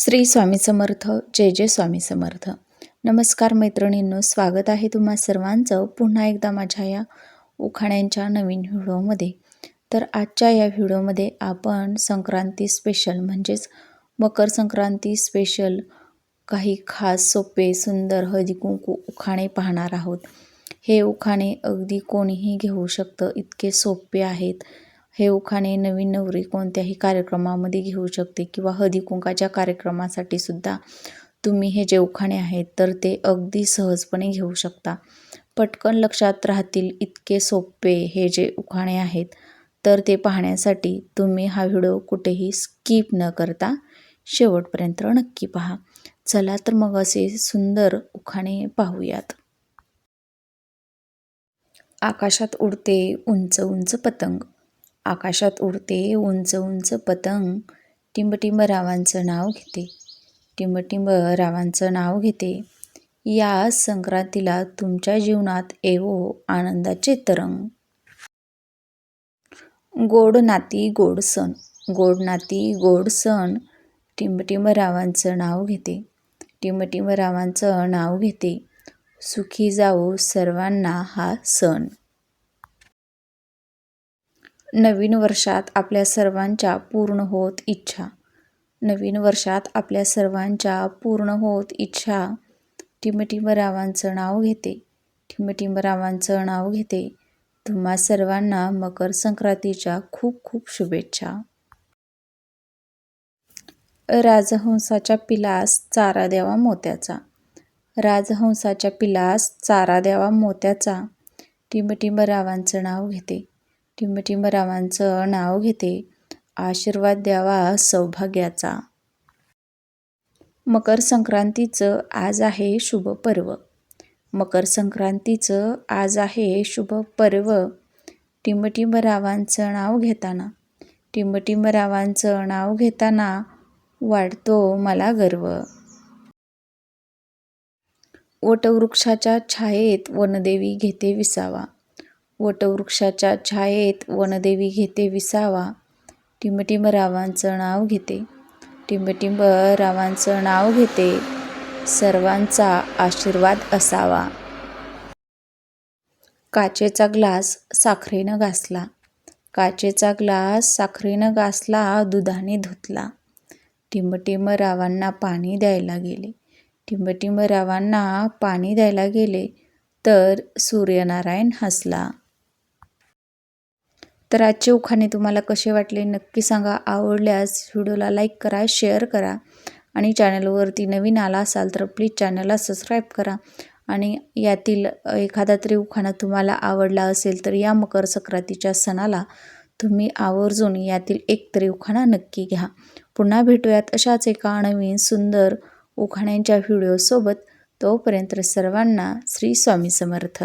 श्री स्वामी समर्थ जय जय स्वामी समर्थ. नमस्कार मैत्रिणींनो स्वागत आहे तुम्हा सर्वांचं पुन्हा एकदा माझ्या या उखाण्यांच्या नवीन व्हिडिओमध्ये. तर आजच्या या व्हिडिओमध्ये आपण संक्रांती स्पेशल म्हणजेच मकर संक्रांती स्पेशल काही खास सोपे सुंदर हळदी कुंकू उखाणे पाहणार आहोत. हे उखाणे अगदी कोणीही घेऊ शकतं इतके सोपे आहेत. हे उखाणे नवीन नवरी कोणत्याही कार्यक्रमामध्ये घेऊ शकते किंवा हळदी कुंकाच्या कार्यक्रमासाठी सुद्धा तुम्ही हे जे उखाणे आहेत तर ते अगदी सहजपणे घेऊ शकता. पटकन लक्षात राहतील इतके सोपे हे जे उखाणे आहेत तर ते पाहण्यासाठी तुम्ही हा व्हिडिओ कुठेही स्किप न करता शेवटपर्यंत नक्की पहा. चला तर मग असे सुंदर उखाणे पाहूयात. आकाशात उडते उंच उंच पतंग. आकाशात उडते उंच उंच पतंग. टिंबटिंब रावांचं नाव घेते. टिंबटिंब रावांचं नाव घेते. या संक्रांतीला तुमच्या जीवनात येवो आनंदाचे तरंग. गोड नाती गोड सण. गोड नाती गोड सण. टिंबटिंब रावांचं नाव घेते. टिंबटिंब रावांचं नाव घेते. सुखी जावो सर्वांना हा सण. नवीन वर्षात आपल्या सर्वांच्या पूर्ण होत इच्छा. नवीन वर्षात आपल्या सर्वांच्या पूर्ण होत इच्छा. टिमटिमरावांचं नाव घेते. टिमटिमरावांचं नाव घेते. तुम्हा सर्वांना मकर संक्रांतीच्या खूप खूप शुभेच्छा. राजहंसाच्या पिलास चारा द्यावा मोत्याचा. राजहंसाच्या पिलास चारा द्यावा मोत्याचा. टिमटिमरावांचं नाव घेते. टिंबटिंबरावांचं नाव घेते. आशीर्वाद द्यावा सौभाग्याचा. मकर संक्रांतीचं आज आहे शुभ पर्व. मकर संक्रांतीचं आज आहे शुभ पर्व. टिंबटिंबरावांचं नाव घेताना. टिंबटिंबरावांचं नाव घेताना वाढतो मला गर्व. वटवृक्षाच्या छायेत वनदेवी घेते विसावा. वटवृक्षाच्या छायेत वनदेवी घेते विसावा. टिंबटिंब रावांचं नाव घेते. टिंबटिंब रावांचं नाव घेते. सर्वांचा आशीर्वाद असावा. काचेचा ग्लास साखरेनं घासला. काचेचा ग्लास साखरेनं घासला दुधाने धुतला. टिंबटिंब रावांना पाणी द्यायला गेले. टिंबटिंब रावांना पाणी द्यायला गेले तर सूर्यनारायण हसला. तर आजचे उखाणे तुम्हाला कसे वाटले नक्की सांगा. आवडल्यास व्हिडिओला लाईक करा शेअर करा आणि चॅनलवरती नवीन आला असाल तर प्लीज चॅनलला सबस्क्राईब करा. आणि यातील एखादा तरी उखाणा तुम्हाला आवडला असेल तर या मकर संक्रांतीच्या सणाला तुम्ही आवर्जून यातील एक तरी उखाणा नक्की घ्या. पुन्हा भेटूयात अशाच एका नवीन सुंदर उखाण्यांच्या व्हिडिओसोबत. तोपर्यंत सर्वांना श्री स्वामी समर्थ.